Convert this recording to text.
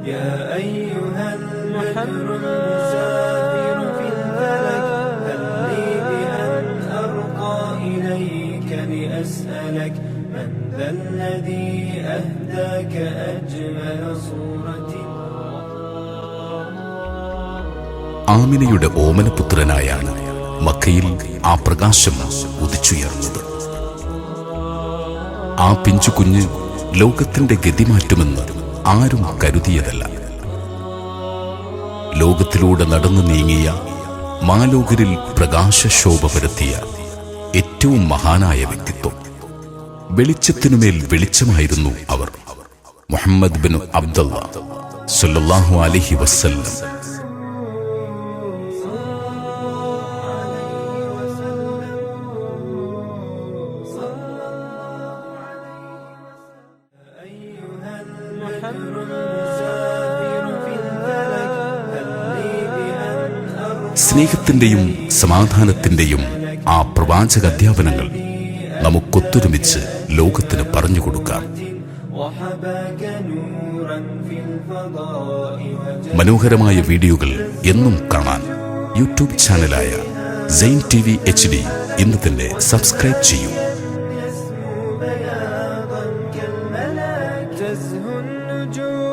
يا أيها البدر المسافر في الفلك هل لي بأن أرقى إليك لأسألك من ذا الذي أهداك أجمل صورة ആമിനയുടെ ഓമനപുത്രനായാണ് മക്കയിൽ ആ പ്രകാശം ഉദിച്ചുയർന്നത് ആ പിഞ്ചു കുഞ്ഞ് ലോകത്തിന്റെ ഗതി മാറ്റുമെന്ന് ആരും കരുതിയതല്ല. ലോകത്തിലൂടെ നടന്നു നീങ്ങിയ മാലോകരിൽ പ്രകാശശോഭ പരത്തിയ ഏറ്റവും മഹാനായ വ്യക്തിത്വം. വെളിച്ചത്തിനുമേൽ വെളിച്ചമായിരുന്നു അവർ. മുഹമ്മദ് ബിൻ അബ്ദുള്ള സല്ലല്ലാഹു അലഹി വസല്ലം. സ്നേഹത്തിന്റെയും സമാധാനത്തിന്റെയും ആ പ്രവാചക അധ്യാപനങ്ങൾ നമുക്കൊത്തൊരുമിച്ച് ലോകത്തിന് പറഞ്ഞു കൊടുക്കാം. മനോഹരമായ വീഡിയോകൾ എന്നും കാണാൻ YouTube ചാനലായ Zain T V H D ഇന്ന് തന്നെ സബ്സ്ക്രൈബ് ചെയ്യൂ. Joe.